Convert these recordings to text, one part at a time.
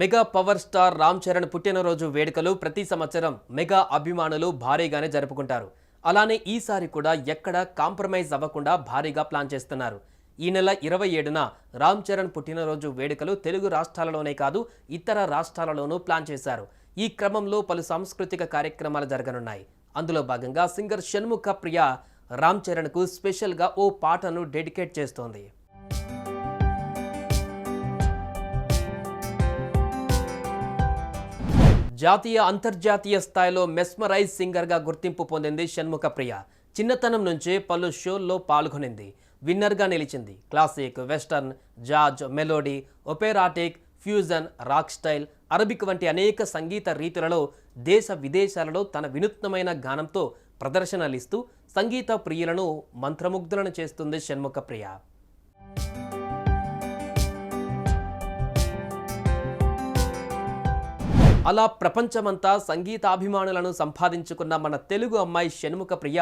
Mega power star Ram Charan పుట్టినరోజు వేడుకలు ప్రతి సంవత్సరం మెగా అభిమానులు భారీగానే జరుపుకుంటారు. అలానే ఈసారి కూడా ఎక్కడ కాంప్రమైజ్ అవ్వకుండా భారీగా ప్లాన్ చేస్తున్నారు. ఈ నెల ఇరవై ఏడున రామ్ చరణ్ పుట్టినరోజు వేడుకలు తెలుగు రాష్ట్రాలలోనే కాదు ఇతర రాష్ట్రాలలోనూ ప్లాన్ చేశారు. ఈ క్రమంలో పలు సాంస్కృతిక కార్యక్రమాలు జరగనున్నాయి. అందులో భాగంగా సింగర్ షణ్ముఖ ప్రియ రామ్ చరణ్కు స్పెషల్గా ఓ పాటను డెడికేట్ చేస్తోంది. జాతీయ అంతర్జాతీయ స్థాయిలో మెస్మరైజ్ సింగర్గా గుర్తింపు పొందింది షణ్ముఖ ప్రియ. చిన్నతనం నుంచే పలు షోల్లో పాల్గొనింది. విన్నర్గా నిలిచింది. Classic western jazz melody operatic fusion rock style Arabic వంటి అనేక సంగీత రీతులలో దేశ విదేశాలలో తన వినూత్నమైన గానంతో ప్రదర్శనలిస్తూ సంగీత ప్రియులను మంత్రముగ్ధులను చేస్తుంది షణ్ముఖ ప్రియ. అలా ప్రపంచమంతా సంగీతాభిమానులను సంపాదించుకున్న మన తెలుగు అమ్మాయి షణ్ముఖ ప్రియ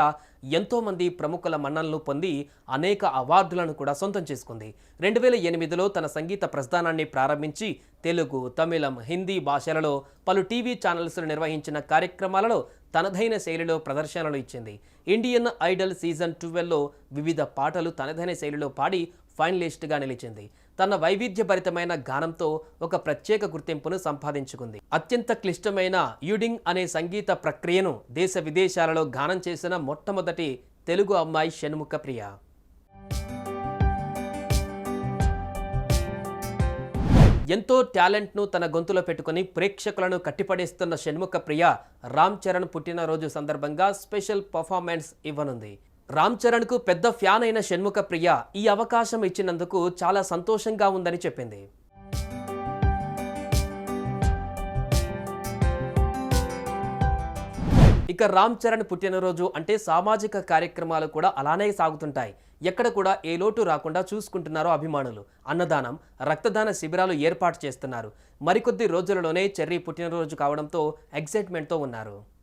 ఎంతోమంది ప్రముఖుల మన్ననలు పొంది అనేక అవార్డులను కూడా సొంతం చేసుకుంది. రెండు వేల ఎనిమిదిలో తన సంగీత ప్రస్థానాన్ని ప్రారంభించి తెలుగు తమిళం హిందీ భాషలలో పలు టీవీ ఛానల్స్ నిర్వహించిన కార్యక్రమాలలో తనదైన శైలిలో ప్రదర్శనలు ఇచ్చింది. ఇండియన్ ఐడల్ సీజన్ ట్వెల్వ్లో వివిధ పాటలు తనదైన శైలిలో పాడి ఫైనలిస్ట్గా నిలిచింది. తన వైవిధ్యభరితమైన గానంతో ఒక ప్రత్యేక గుర్తింపును సంపాదించుకుంది. అత్యంత క్లిష్టమైన యూడింగ్ అనే సంగీత ప్రక్రియను దేశ విదేశాలలో గానం చేసిన మొట్టమొదటి తెలుగు అమ్మాయి షణ్ముఖ ప్రియ. ఎంతో టాలెంట్ను తన గొంతులో పెట్టుకుని ప్రేక్షకులను కట్టిపడేస్తున్న షణ్ముఖ ప్రియ రామ్ చరణ్ పుట్టినరోజు సందర్భంగా స్పెషల్ పర్ఫార్మెన్స్ ఇవ్వనుంది. రామ్ చరణ్కు పెద్ద ఫ్యాన్ అయిన షణ్ముఖ ప్రియ ఈ అవకాశం ఇచ్చినందుకు చాలా సంతోషంగా ఉందని చెప్పింది. ఇక రామ్ చరణ్ పుట్టినరోజు అంటే సామాజిక కార్యక్రమాలు కూడా అలానే సాగుతుంటాయి. ఎక్కడ కూడా ఏ లోటు రాకుండా చూసుకుంటున్నారో అభిమానులు. అన్నదానం రక్తదాన శిబిరాలు ఏర్పాటు చేస్తున్నారు. మరికొద్ది రోజులలోనే చెర్రీ పుట్టినరోజు కావడంతో ఎగ్జైట్మెంట్తో ఉన్నారు.